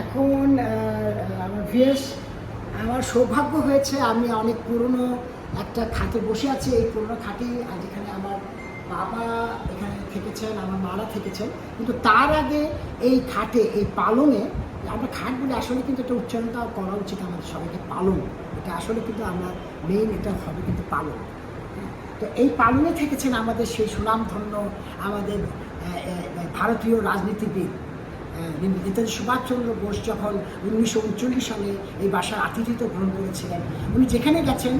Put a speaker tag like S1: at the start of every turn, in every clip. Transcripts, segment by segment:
S1: এখন আমার ভিএস আমার সৌভাগ্য হয়েছে আমি অনেক পুরনো একটা খাটে বসে আছি এই পুরনো খাটে আর যেখানে আমার বাবা এখানে থেকেছেন আমার মারা থেকেছেন। কিন্তু তার আগে এই খাটে এই পালনে আমরা খাট বলে আসলে কিন্তু এটা উচ্চারণটা করা উচিত আমাদের সবাইকে পালন এটা আসলে কিন্তু আমরা মেইন এটা হবে কিন্তু পালং। হ্যাঁ, তো এই পালনে থেকেছেন আমাদের সেই সুনামধন্য আমাদের ভারতীয় রাজনীতিবিদ। নেতাজি সুভাষচন্দ্র বোস যখন উনিশশো উনচল্লিশ সালে এই বাসার আতিথ্য গ্রহণ করেছিলেন, উনি যেখানে গেছেন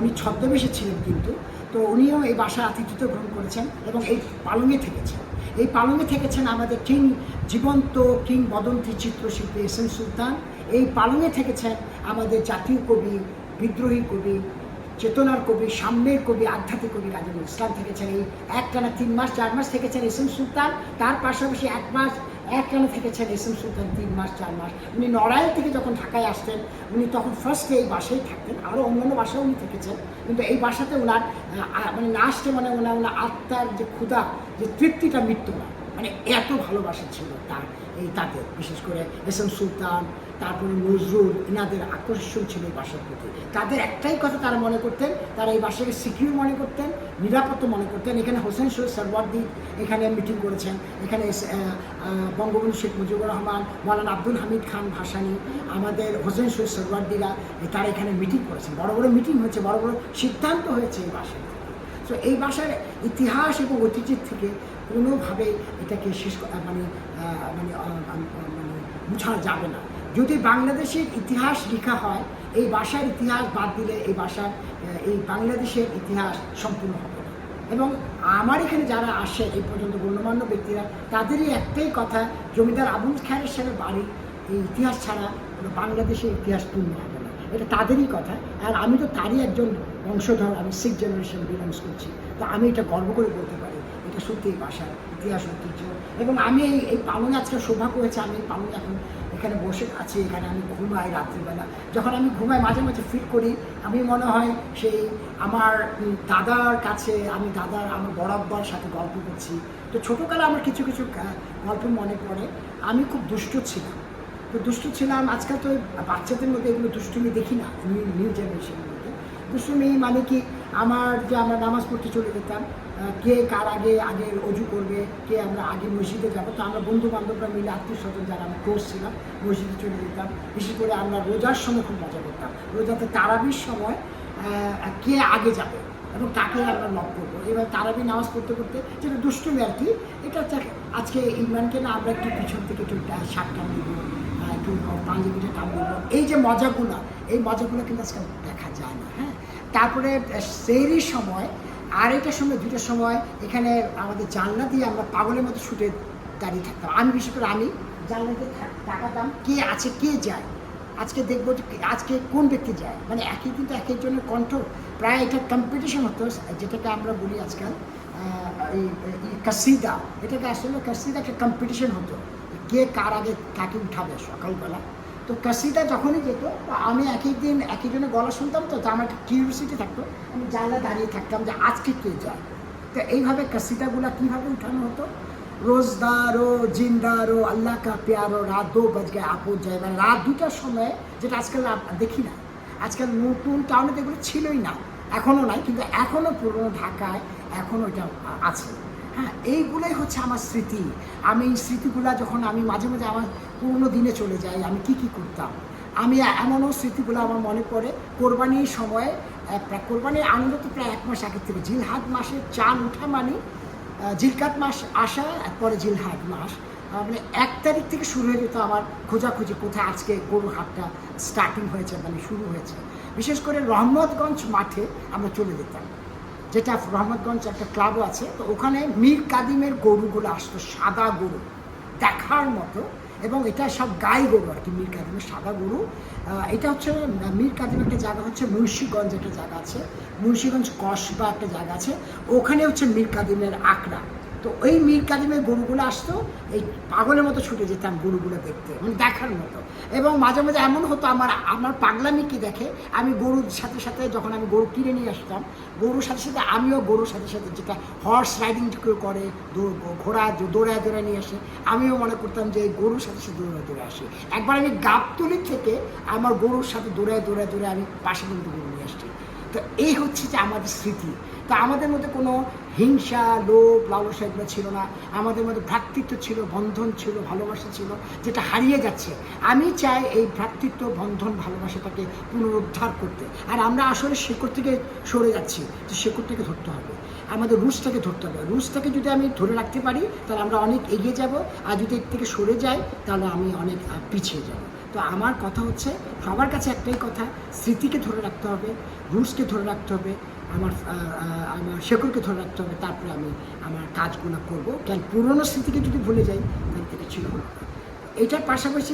S1: উনি ছদ্মবেশে ছিলেন কিন্তু, তো উনিও এই বাসার আতিথ্য গ্রহণ করেছেন এবং এই পালঙে থেকেছেন। এই পালঙে থেকেছেন আমাদের কিং জীবন্ত কিং বদন্তি চিত্রশিল্পী এস এম সুলতান। এই পালঙে থেকেছেন আমাদের জাতীয় কবি, বিদ্রোহী কবি, চেতনার কবি, সাম্যের কবি, আধ্যাত্মিক কবি কাজী ইসলাম থেকেছেন। এই একটানা তিন মাস, চার মাস থেকেছেন এস এম সুলতান। তার পাশাপাশি এক মাস একটানা থেকেছেন এস এম সুলতান তিন মাস, চার মাস। উনি নড়াইল থেকে যখন ঢাকায় আসতেন, উনি তখন ফার্স্টে এই বাসায় থাকতেন। আরও অন্যান্য বাসায় উনি থেকেছেন। কিন্তু এই বাসাতে ওনার মানে না আসতে মানে ওনার ওনার আত্মার যে ক্ষুধা, যে তৃপ্তিটা মৃত্যু না মানে এত ভালোবাসা ছিল তার, এই তাদের বিশেষ করে এস এম সুলতান, তারপরে নজরুল, এনাদের আকর্ষণ ছিল এই বাসার প্রতি। তাদের একটাই কথা তারা মনে করতেন, তারা এই বাসাকে সিকিউর মনে করতেন, নিরাপত্ত মনে করতেন। এখানে হোসেন সৈয়দ সরওয়ার্দি এখানে মিটিং করেছেন, এখানে বঙ্গবন্ধু শেখ মুজিবুর রহমান, মৌলানা আব্দুল হামিদ খান ভাসানি, আমাদের হোসেন সৈয়দ সরওয়ার্দিরা তারা এখানে মিটিং করেছেন। বড় বড় মিটিং হয়েছে, বড় বড় সিদ্ধান্ত হয়েছে এই বাসায়। তো এই ভাষার ইতিহাস এবং ঐতিহ্যের থেকে কোনোভাবে এটাকে শেষ মানে মানে মানে মুছানো যাবে না। যদি বাংলাদেশের ইতিহাস লেখা হয়, এই ভাষার ইতিহাস বাদ দিলে এই ভাষার এই বাংলাদেশের ইতিহাস সম্পূর্ণ হবে এবং আমার এখানে যারা আসে, এই পর্যন্ত গণ্যমান্য ব্যক্তিরা, তাদেরই একটাই কথা, জমিদার আবুল খায়ের সাথে বাড়ি, এই ইতিহাস ছাড়া বাংলাদেশের ইতিহাস পূর্ণ হবে না। এটা তাদেরই কথা। আর আমি তো তারই একজন বংশধর, আমি সিক্স জেনারেশন বিলংস করছি। তো আমি এটা গর্ব করে বলতে পারি, এটা সত্যি ভাষার ইতিহাস ঐতিহ্য। এবং আমি এই এই পালনে আজকে সৌভাগ্য হয়েছে, আমি এই পালনে এখন এখানে বসে আছি, এখানে আমি ঘুমাই রাত্রিবেলা। যখন আমি ঘুমাই, মাঝে মাঝে ফিল করি, আমি মনে হয় সেই আমার দাদার কাছে, আমি দাদার, আমার বরাব্বার সাথে গল্প করছি। তো ছোটোকালে আমার কিছু কিছু গল্প মনে পড়ে। আমি খুব দুষ্ট ছিলাম। তো দুষ্টু ছিলাম। আজকাল তো বাচ্চাদের মধ্যে এগুলো দুষ্টুমি দেখি না। নিউ জেনারেশনের মধ্যে। দুষ্টুমি মানে কি? আমার যে আমরা নামাজ পড়তে চলে যেতাম কে কার আগে আগে অজু করবে, কে আমরা আগে মসজিদে যাব। তো আমরা বন্ধু বান্ধবরা মিলে, আত্মীয় স্বজন যারা আমরা ক্লোজ ছিলাম, মসজিদে চলে যেতাম। বিশেষ করে আমরা রোজার সময় খুব মজা করতাম। রোজাতে তারাবির সময় কে আগে যাবে এবং তাকে আমরা লক করব? এবার তারাবি নামাজ পড়তে করতে যেটা দুষ্টুমি আর কি, এটা আজকে ইমরানকে না আমরা একটু পিছন থেকে একটু শার্ট টান আহ, একটু পাঞ্জাবিটা টান দিব এই যে মজাগুলো এই মজাগুলো কিন্তু আজকে দেখা যায় না হ্যাঁ? তারপরে সেইরির সময় আড়াইটার সময় দুটোর সময় এখানে আমাদের জানলা দিয়ে আমরা পাগলের মতো ছুটে দাঁড়িয়ে থাকতাম। আমি বিশেষ করে আমি জানলাতে তাকাতাম কে আছে কে যায়? আজকে দেখব আজকে কোন ব্যক্তি যায়? মানে একই কিন্তু এক একজনের কণ্ঠ প্রায় এটা কম্পিটিশন হতো যেটাকে আমরা বলি আজকাল এই কাসিদা এটাকে আসলে কাসিদা একটা কম্পিটিশন হতো। কে কার আগে কাকে উঠাবে সকালবেলা। তো কাসিদা যখনই যেত, আমি এক দিন এক একজনের গলা শুনতাম তো আমার একটা কিউরিয়াসিটি থাকতো, আমি জানলা দাঁড়িয়ে থাকতাম যে আজকে কে যায়। তো এইভাবে কাসিদাগুলো কীভাবে উঠানো হতো? রোজদারো জিন্দারো আল্লাহ কা প্যারো রাত দো বাজ গে আপো যায়। মানে রাত দুটার সময় যেটা আজকাল দেখি না। আজকাল নতুন টাউনে এগুলো ছিলই না এখনও নাই, কিন্তু এখনও পুরনো ঢাকায় এখনও এটা আছে। হ্যাঁ এইগুলোই হচ্ছে আমার স্মৃতি। আমি এই স্মৃতিগুলো যখন আমি মাঝে মাঝে আমার পুরনো দিনে চলে যাই, আমি কি কি করতাম? আমি এমনও স্মৃতিগুলো আমার মনে পড়ে। কোরবানির সময় কোরবানির আনন্দ তো প্রায় এক মাস আগের থেকে। জিলহাট মাসে চাল উঠা মানে জিলকাত মাস আসা পরে জিলহাট মাস। মানে এক তারিখ থেকে শুরু হয়ে যেত আমার খোঁজাখুঁজি, কোথায় আজকে গরু হাটটা স্টার্টিং হয়েছে মানে শুরু হয়েছে। বিশেষ করে রহমতগঞ্জ মাঠে আমরা চলে যেতাম। যেটা রহমতগঞ্জ একটা ক্লাবও আছে, তো ওখানে মীর কাদিমের গরুগুলো আসতো, সাদা গরু, দেখার মতো, এবং এটা সব গাই গরু আর কি, মীর কাদিমের সাদা গরু। এটা হচ্ছে, মীর কাদিম একটা জায়গা হচ্ছে মুন্সীগঞ্জ একটা জায়গা আছে, মুন্সীগঞ্জ কসবা একটা জায়গা আছে, ওখানে হচ্ছে মীর কাদিমের আখড়া। তো ওই মীর কাদিমের গরুগুলো আসতো, এই পাগলের মতো ছুটে যেতাম গরুগুলো দেখতে মানে দেখার মতো। এবং মাঝে মাঝে এমন হতো আমার আমার পাগলামি কি দেখে, আমি গরুর সাথে সাথে যখন আমি গরু কিনে নিয়ে আসতাম, গরুর সাথে সাথে আমিও গরুর সাথে সাথে যেটা হর্স রাইডিং করে ঘোড়া দৌড়ায় দৌড়ায় নিয়ে আসে, আমিও মনে করতাম যে গরুর সাথে সাথে দৌড়ায় দৌড়ে আসি। একবার আমি গাবতলি থেকে আমার গরুর সাথে দৌড়ায় দৌড়ায় দৌড়ে আমি পাশে কিন্তু গরু নিয়ে আসছি। তো এই হচ্ছে যে আমাদের স্মৃতি। তা আমাদের মধ্যে কোনো হিংসা, লোভ, লালসা এগুলো ছিল না। আমাদের মধ্যে ভ্রাতৃত্ব ছিল, বন্ধন ছিল, ভালোবাসা ছিল, যেটা হারিয়ে যাচ্ছে। আমি চাই এই ভ্রাতৃত্ব, বন্ধন, ভালোবাসাটাকে পুনরুদ্ধার করতে। আর আমরা আসলে শেকড় থেকে সরে যাচ্ছি যে শেকড়টাকে ধরতে হবে। আমাদের রুটসটাকে ধরতে হবে। রুটসটাকে যদি আমি ধরে রাখতে পারি, তাহলে আমরা অনেক এগিয়ে যাব। আর যদি এর থেকে সরে যাই, তাহলে আমি অনেক পিছিয়ে যাব। তো আমার কথা হচ্ছে, সবার কাছে একটাই কথা, স্মৃতিকে ধরে রাখতে হবে রুটসকে ধরে রাখতে হবে, আমার আমার শেকড়কে ধরে রাখতে হবে, তারপরে আমি আমার কাজগুলো করব। কারণ পুরনো স্মৃতিকে যদি ভুলে যাই, তাহলে থেকে ছিল এটার পাশাপাশি